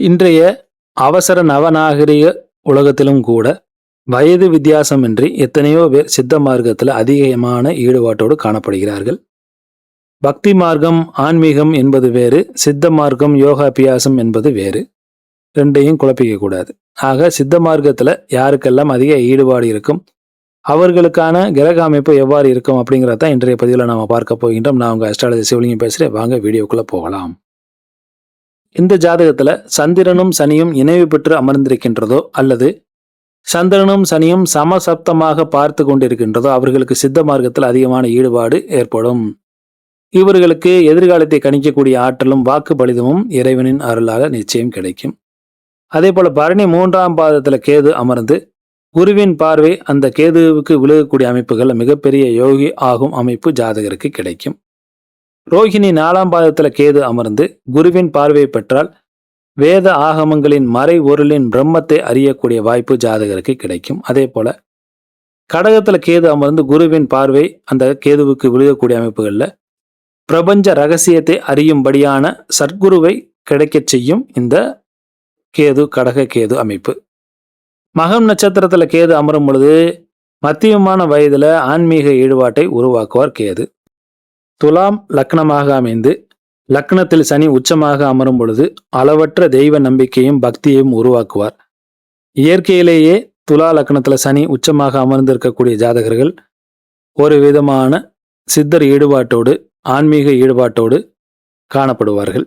இன்றைய அவசர நவநாகரிக உலகத்திலும் கூட வயது வித்தியாசமின்றி எத்தனையோ பேர் சித்த மார்க்கத்தில் அதிகமான ஈடுபாட்டோடு காணப்படுகிறார்கள். பக்தி மார்க்கம் ஆன்மீகம் என்பது வேறு சித்த மார்க்கம் யோகாபியாசம் என்பது வேறு. ரெண்டையும் குழப்பிக்க கூடாது. ஆக சித்த மார்க்கத்தில் யாருக்கெல்லாம் அதிக ஈடுபாடு இருக்கும் அவர்களுக்கான கிரக அமைப்பு எவ்வாறு இருக்கும் அப்படிங்கிறத இன்றைய பதிவில் நாம் பார்க்க போகின்றோம். நான் உங்கள் அஸ்ட்ராலஜி சிவலிங்கம் பேசுகிறேன் வாங்க வீடியோக்குள்ளே போகலாம். இந்த ஜாதகத்துல சந்திரனும் சனியும் இணைவு பெற்று அமர்ந்திருக்கின்றதோ அல்லது சந்திரனும் சனியும் சமசப்தமாக பார்த்து கொண்டிருக்கின்றதோ அவர்களுக்கு சித்த மார்க்கத்தில் அதிகமான ஈடுபாடு ஏற்படும். இவர்களுக்கு எதிர்காலத்தை கணிக்கக்கூடிய ஆற்றலும் வாக்கு பலிதமும் இறைவனின் அருளாக நிச்சயம் கிடைக்கும். அதே போல பரணி மூன்றாம் பாதத்தில் கேது அமர்ந்து குருவின் பார்வை அந்த கேதுவுக்கு விழுகக்கூடிய அமைப்புகள் மிகப்பெரிய யோகி ஆகும் அமைப்பு ஜாதகருக்கு கிடைக்கும். ரோஹிணி நாலாம் பாதத்தில் கேது அமர்ந்து குருவின் பார்வை பெற்றால் வேத ஆகமங்களின் மறை ஒருளின் பிரம்மத்தை அறியக்கூடிய வாய்ப்பு ஜாதகருக்கு கிடைக்கும். அதே போல கடகத்தில் கேது அமர்ந்து குருவின் பார்வை அந்த கேதுவுக்கு விழுகக்கூடிய அமைப்புகளில் பிரபஞ்ச ரகசியத்தை அறியும்படியான சத்குருவை கிடைக்கச் செய்யும் இந்த கேது கடக கேது அமைப்பு. மகம் நட்சத்திரத்தில் கேது அமரும் பொழுது மத்தியமான வயதில் ஆன்மீக ஈடுபாட்டை உருவாக்குவார் கேது. துலாம் லக்னமாக அமைந்து லக்னத்தில் சனி உச்சமாக அமரும் பொழுது அளவற்ற தெய்வ நம்பிக்கையும் பக்தியையும் உருவாக்குவார். இயற்கையிலேயே துலா லக்னத்தில் சனி உச்சமாக அமர்ந்திருக்கக்கூடிய ஜாதகர்கள் ஒரு விதமான சித்தர் ஈடுபாட்டோடு ஆன்மீக ஈடுபாட்டோடு காணப்படுவார்கள்.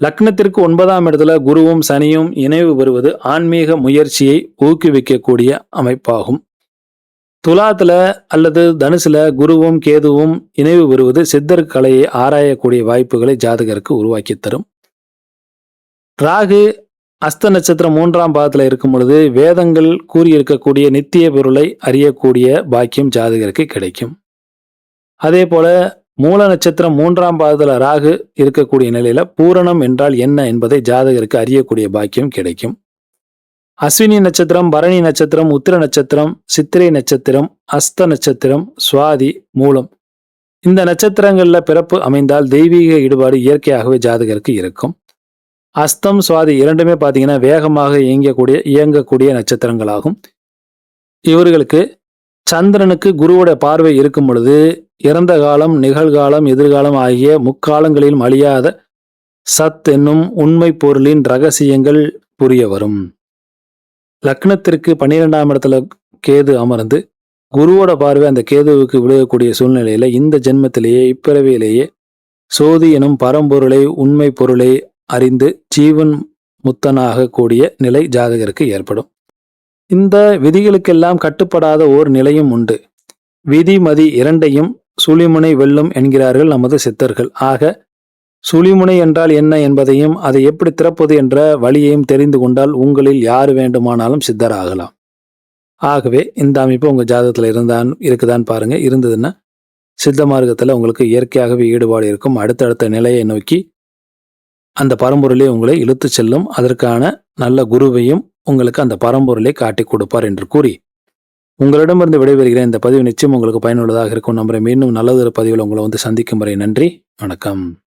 லக்னத்திற்கு ஒன்பதாம் இடத்துல குருவும் சனியும் இணைவு பெறுவது ஆன்மீக முயற்சியை ஊக்குவிக்கக்கூடிய அமைப்பாகும். துலாத்துல அல்லது தனுசுல குருவும் கேதுவும் இணைவு பெறுவது சித்தர் கலையை ஆராயக்கூடிய வாய்ப்புகளை ஜாதகருக்கு உருவாக்கி தரும். ராகு அஸ்த நட்சத்திரம் மூன்றாம் பாதத்தில் இருக்கும் பொழுது வேதங்கள் கூறியிருக்கக்கூடிய நித்திய பொருளை அறியக்கூடிய பாக்கியம் ஜாதகருக்கு கிடைக்கும். அதே போல மூல நட்சத்திரம் மூன்றாம் பாதத்தில் ராகு இருக்கக்கூடிய நிலையில பூரணம் என்றால் என்ன என்பதை ஜாதகருக்கு அறியக்கூடிய பாக்கியம் கிடைக்கும். அஸ்வினி நட்சத்திரம் பரணி நட்சத்திரம் உத்திர நட்சத்திரம் சித்திரை நட்சத்திரம் அஸ்த நட்சத்திரம் சுவாதி மூலம். இந்த நட்சத்திரங்களில் பிறப்பு அமைந்தால் தெய்வீக ஈடுபாடு இயற்கையாகவே ஜாதகருக்கு இருக்கும். அஸ்தம் சுவாதி இரண்டுமே பார்த்தீங்கன்னா வேகமாக இயங்கக்கூடிய இயங்கக்கூடிய நட்சத்திரங்களாகும். இவர்களுக்கு சந்திரனுக்கு குருவோட பார்வை இருக்கும் பொழுது இறந்த காலம் நிகழ்காலம் எதிர்காலம் ஆகிய முக்காலங்களிலும் அழியாத சத் என்னும் உண்மை பொருளின் ரகசியங்கள் புரிய வரும். லக்னத்திற்கு பன்னிரெண்டாம் இடத்துல கேது அமர்ந்து குருவோட பார்வை அந்த கேதுவுக்கு விழுகக்கூடிய சூழ்நிலையில இந்த ஜென்மத்திலேயே இப்பிறவியிலேயே சோதி எனும் பரம்பொருளை உண்மை பொருளை அறிந்து ஜீவன் முத்தனாக கூடிய நிலை ஜாதகருக்கு ஏற்படும். இந்த விதிகளுக்கெல்லாம் கட்டுப்படாத ஓர் நிலையும் உண்டு. விதி மதி இரண்டையும் சுழிமுனை வெல்லும் என்கிறார்கள் நமது சித்தர்கள். ஆக சுழிமுனை என்றால் என்ன என்பதையும் அதை எப்படி திறப்பது என்ற வழியையும் தெரிந்து கொண்டால் உங்களில் யார் வேண்டுமானாலும் சித்தராகலாம். ஆகவே இந்த அமைப்பு உங்கள் ஜாதகத்தில் இருந்தான் இருக்குதான்னு பாருங்க. இருந்ததுன்னா சித்த மார்க்கத்தில் உங்களுக்கு இயற்கையாகவே ஈடுபாடு இருக்கும். அடுத்தடுத்த நிலையை நோக்கி அந்த பரம்பொருளை உங்களை இழுத்து செல்லும். அதற்கான நல்ல குருவையும் உங்களுக்கு அந்த பரம்பொருளை காட்டி கொடுப்பார் என்று கூறி உங்களிடமிருந்து விடைபெறுகிறேன். இந்த பதிவு நிச்சயம் உங்களுக்கு பயனுள்ளதாக இருக்கும். நம்புறேன். மீண்டும் நல்லதொரு பதிவில் உங்களை வந்து சந்திக்கும் வரை நன்றி. வணக்கம்.